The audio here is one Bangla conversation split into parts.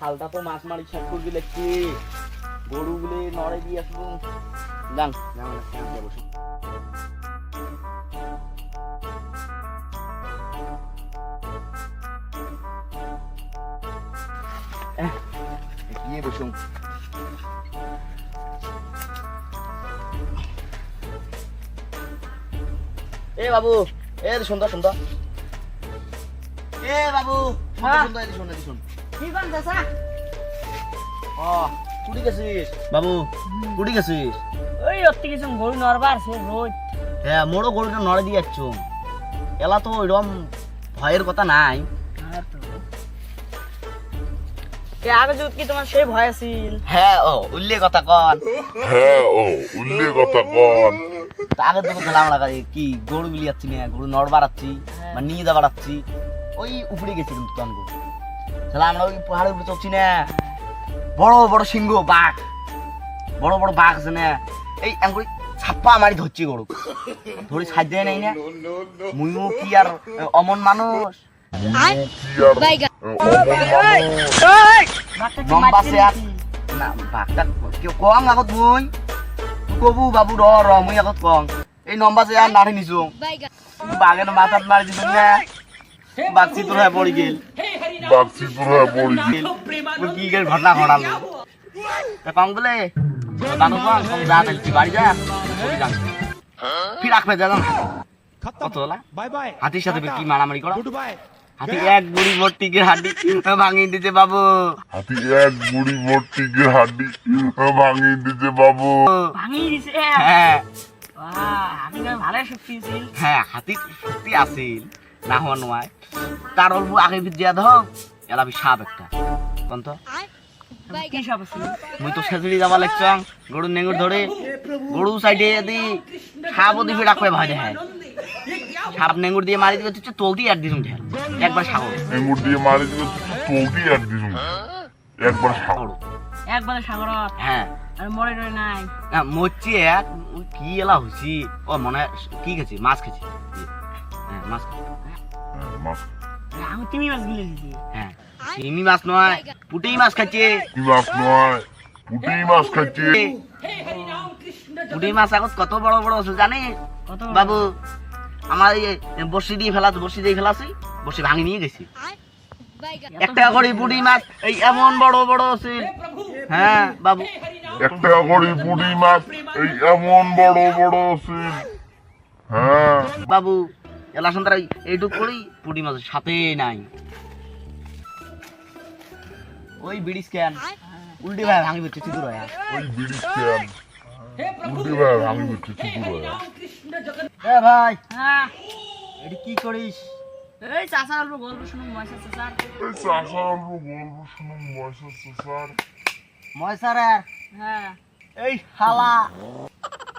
হালটা তো মাছ মারি শেষ করবি দেখছি গরুগুলি নড়ে দিয়ে আসব। যান গিয়ে বসুন এ বাবু এ সুন্দর সুন্দর এ বাবু। সুন্দর এদিকে শুন কুড়ি গেছিস বাবু কুড়ি গেছিস ওই অতি কিছু গরু নরবার সে রোজ হ্যাঁ মোড়ো গরুটা নড়ে দিয়ে যাচ্ছ এলা তো ওইরকম ভয়ের কথা নাই আগে কি তোমার সেই ভয় ছিল হ্যাঁ ও উল্লেখ কথা কন হ্যাঁ ও উল্লেখ কথা কন আগে তো গেলাম লাগাই কি গরু না গরু নড় বাড়াচ্ছি বা নিয়ে যা বাড়াচ্ছি ওই উপরে গেছি কিন্তু তখন গরু তাহলে আমরা ওই পাহাড়ের উপরে চলছি না। বড় বড় সিংহ বাঘ। বড় বড় বাঘ আছে না। এই এম ছাপ্পা মারি ধরছি গরু। ধরে সাজ দেয় নাই না। মুইও কি আর অমন মানুষ? না বাঘটা কেউ কম আগত মুই? কবু বাবু র র মুই আগত কম। এই নম্বা নাড়ি নিছো। বাঘের মাথাত মারি দিছ না? বাঘ চিত্র হয়ে পড়ি গেল। কি হাতির সাথে কি মারামারি করো? হাতি এক বুড়ি ভাঙিয়ে দিতে পাবো হাতি এক বুড়ি মোটটিকে হাড্ডি ভাঙিয়ে দিতে বাবু। ভাঙিয়ে দিছে। হ্যাঁ। আমি ভালো হ্যাঁ হাতির শক্তি আছিল না হওয়া নয়। তার অল্প আগে দিয়া ধর এলাবি সাপ একটা। কোন তো? কি সব ছিল মুই তো সেজুড়ি যাবা লাগছং গরু নেঙ্গুর ধরে। গরু সাইডে যদি সাপ ওদি ফিরা কয়ে ভাই হ্যাঁ সাপ নেঙ্গুর দিয়ে মারি দিবে তুই তলতি আর দিছুম ঢেল একবার সাগর এঙ্গুর দিয়ে মারি দিবে চৌকি আর দিছুম। একবার সাগর একবারে সাগর হ্যাঁ। আর মরে রয়ে নাই। না, মরছি এক। কি এলা হয়েছি ও মনে কি খেছি মাছ খেছি হ্যাঁ মাছ খেছি। মাছ। আমি তিমি মাছ গিলে দিছি হ্যাঁ শিঙি মাছ নয় পুটেই মাছ খাচ্ছে। কি মাছ নয় পুটি মাছ খাচ্ছে। পুঁটি মাছ এখন কত বড় বড় আছে জানি? বাবু আমার এই বসি দিয়ে ফেলা বসি দিয়ে ফেলাছি বসি ভাঙি নিয়ে গেছি। একটা করে পুঁটি মাছ এই এমন বড় বড় আছে। হ্যাঁ বাবু। একটা করে পুটি মাছ এই এমন বড় বড় আছে। হ্যাঁ। বাবু এলা সন্তারা এইটুক করেই পুঁটি মাছের সাথে নাই। ওই বিড়ি স্ক্যান। উল্টি ভাই ভাঙি বেচে চিদুর হয় ওই বিড়ি ক্যান উল্টে ভাই ভাঙি দিচ্ছে চুপুর এ ভাই হ্যাঁ। এটি কি করিস? এই চাচার অল্প গল্প শুনুন ময়সা চাচার। এই চাষা অল্প গল্প শুনুন বয়স আছে স্যার হ্যাঁ। এই শালা।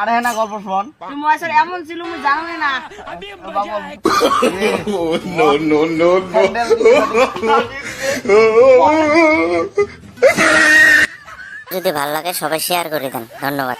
আরে হ্যাঁ না গল্প শোন। ময়সার এমন ছিল আমি জানো না নো নো নো নো যদি ভালো লাগে সবাই শেয়ার করে দেন। ধন্যবাদ।